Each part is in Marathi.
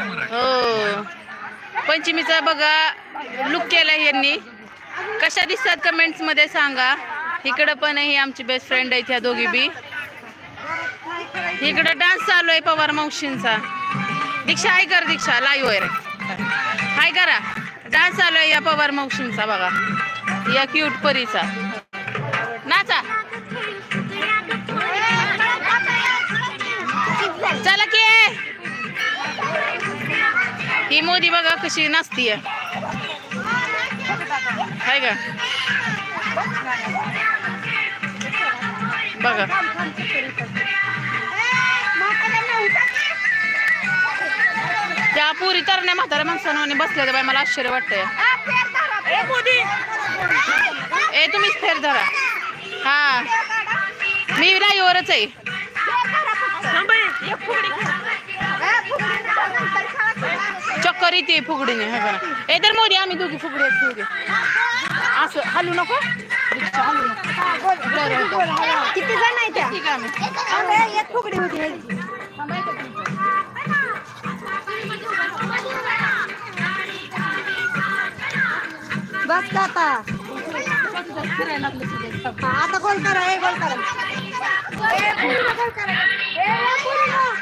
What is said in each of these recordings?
हो. पंचमीचा बघा लुक केला यांनी. कशा दिसतात कमेंट्समध्ये सांगा. इकडं पण ही आमची बेस्ट फ्रेंड आहेत ह्या दोघी बी. इकडं डान्स चालू आहे पवार मावशींचा. दीक्षा हाय कर दीक्षा लाईव्ह आहे. रे हाय करा. डान्स चालू आहे या पवार मावशींचा बघा. या क्यूट परीचा. ही मोदी बघा कशी नाचतीय. हाय का? बघा. त्या पुरी तरण्या म्हाताऱ्या माणसांनी बसल्या बाय मला आश्चर्य वाटतंय. ए तुम्हीच फेर धरा. हा. मी लाईवरच आहे. चक्कर येते फुगडीने हे बघा ए तर मोदी आम्ही दोघी फुगडी आहेत दोघी. असं हलू नको. रिक्षा हलू नको. किती जण आहे त्या? ठीक आहे आम्ही. आम्ही एक फुगडी होती. बस का आता. हा, आता गोल करा ए गोल करा. ए, पुढे गोल करा. ए, पुढे ना.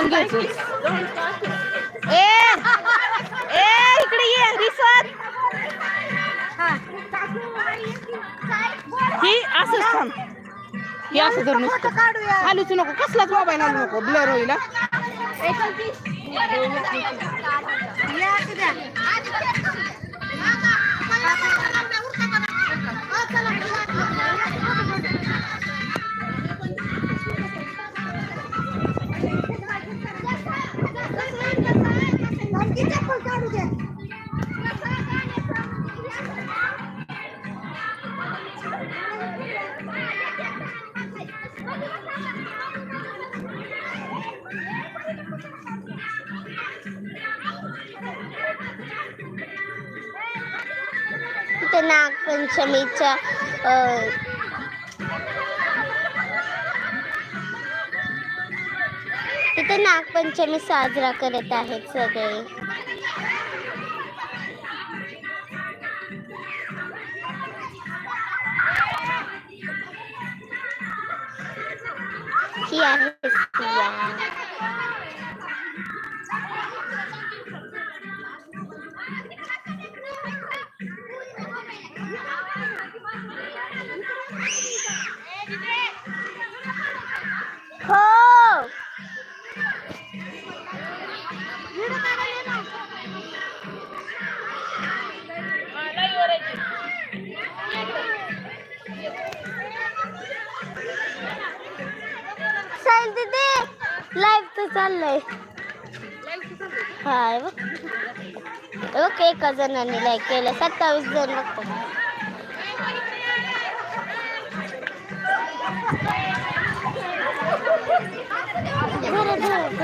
कोण घ्यायचं. ए ए इकडे ये रिसोट ही. असंच थांब. ही असं धरून हालूच नको कसलाच मोबाईल हालू नको ब्लर होईल हा. पंचमीचा तिथे नागपंचमी साजरा करत आहेत सगळे. ही आहे लाईव्ह तर चाललंय. हाय बघ. एका जणांनी लाईक केलं सत्तावीस जण बघतात बरं, बरं,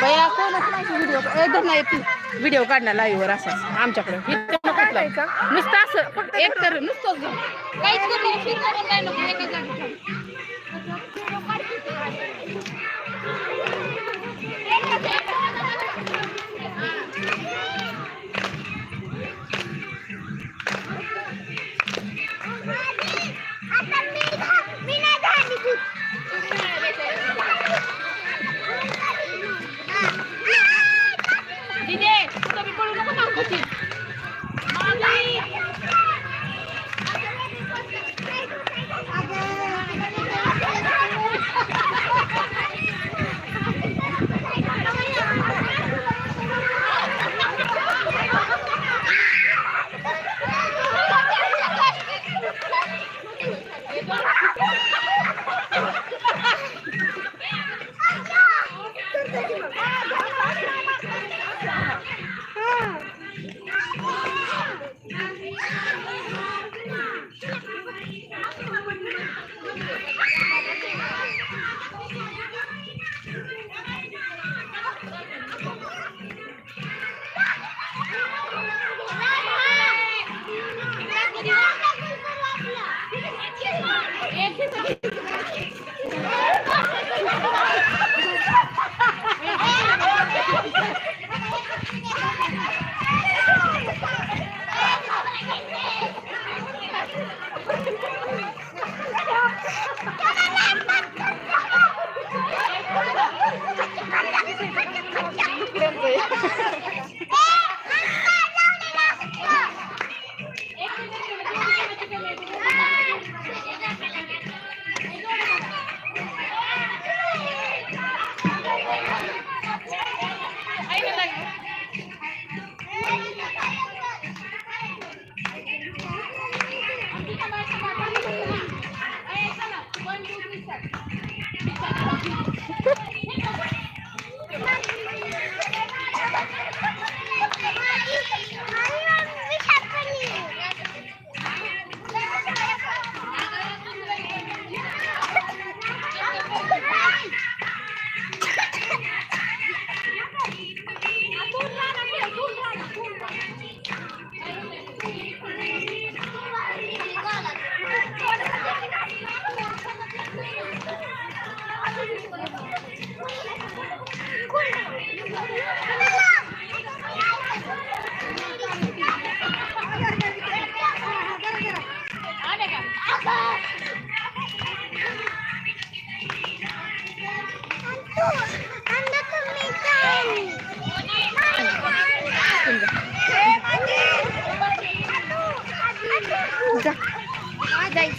बया कोणच नाही व्हिडिओ एकदम नाही व्हिडिओ काढणार लाईव्ह वर असा आमच्याकडे. नुसतं असं एक तर नुसतं काहीच करू काय नको एका जागी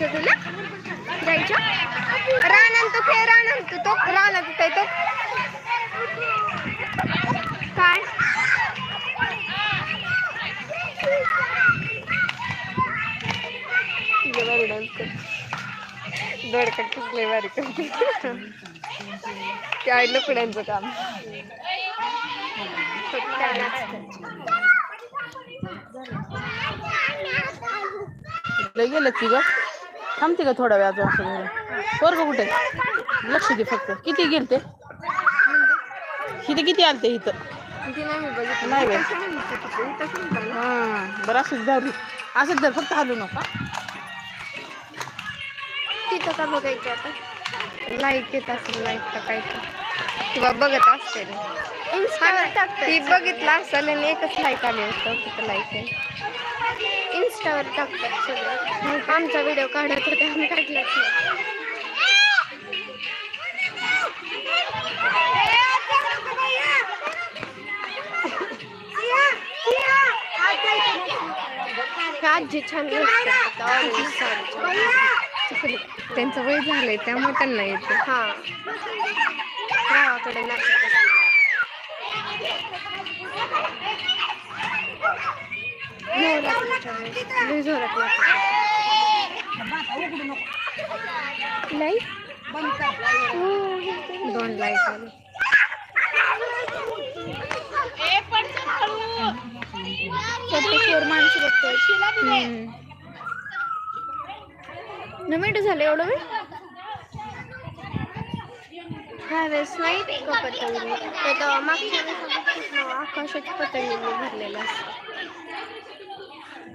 जायचं तुला जायचं. रानांत तो खेळ रानांत तो. रानात काय तो. काय? दोडकट कुठले बारी करते काय लुकड्यांचं काम. गेलं की ग थांबते का थोडा वेळ अजून? असं? पोरगं कुठे? लक्ष दे फक्त. किती गेलते? किती किती आलते इथं? ती नाही मी बघितलं नाही बाई. हा बरं असंच धरू. असंच धर फक्त हलू नका तिथं का बघायचं आता? लाईक येत असेल लाईक का काय किंवा बघत असते ती बघितलं असेल आणि एकच लाईक आले असतं तिथं लाईक आहे. इन्स्टावर टाकतात सगळं. आमचा व्हिडिओ काढत होते आम्ही काढलाच नाही. आजी छान त्यांचं वय झालंय त्यामुळे त्यांना येते. हा. गावाकडे नाचत दोन लाइट आले. माणसं बघतोय. न मिनिट झालं एवढं वेळ? ह्या वेळेस नाही का पतंग ते तर मागच्या वेळेस आकाशाची पतंग भरलेलं असतं.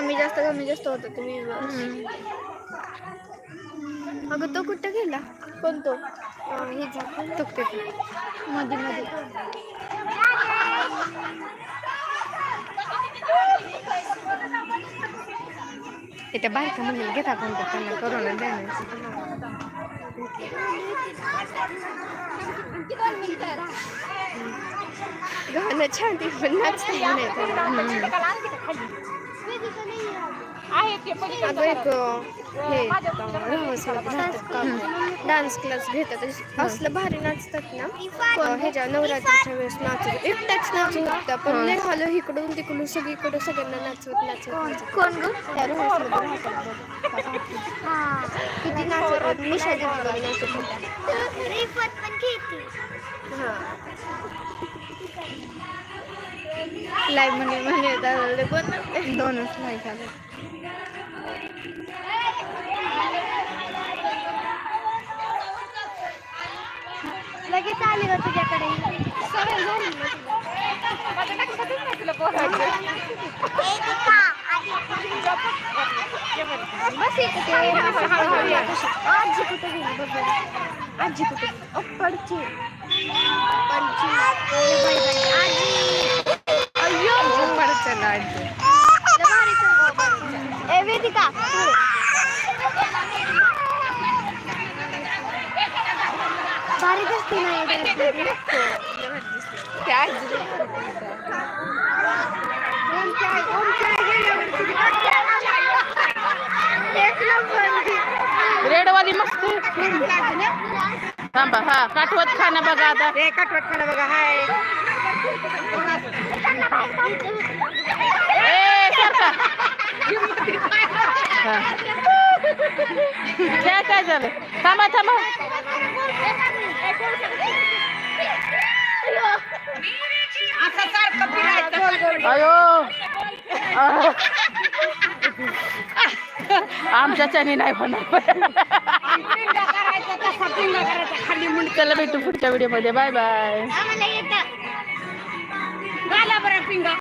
कमी जास्त कमी जास्त होत तुम्ही अगं तो कुठं गेला कोण तो हे तो मध्ये मध्ये ते त्या बायका म्हणेल घेता कोणतं त्यांना करोना गाणं छान ते पण नाचता डान्स क्लास घेतात. असलं भारी नाचतात ना. ह्याच्या नवरात्रीच्या वेळेस नाचत. एकटाच नाचत होता पण लय झालं इकडून तिकडून सगळीकडे सगळ्यांना नाचवत नाचवत कोण? किती नाचत होत. निशा देवी नाचत होत्या लाईव्ह म्हणे म्हणे कोण दोनच लाईव्ह आले. लगेच आले का तुझ्याकडे सवय झाली ना तुला. बस इथं ते हळूहळू या कशी. आजी कुठं गेली बघ बरं. आजी कुठं गेली? अ, पडची पडची अरे बाई बाई. आजी अय्यो लय भारी चाललं. ए वेदिका भारी दिसते ना या ड्रेसमध्ये. ओमच्या आई- ओमच्या आई गेल्यावरती एक नंबर. रेडवाली मस्त थांबा हा काठवत खाणं बघा आता ए सरका हा. काय काय झालं थांबा थांबा अयो. अह. आमच्याच्याने नाही होणार. चला भेटू पुढच्या व्हिडिओमध्ये बाय बाय आम्हाला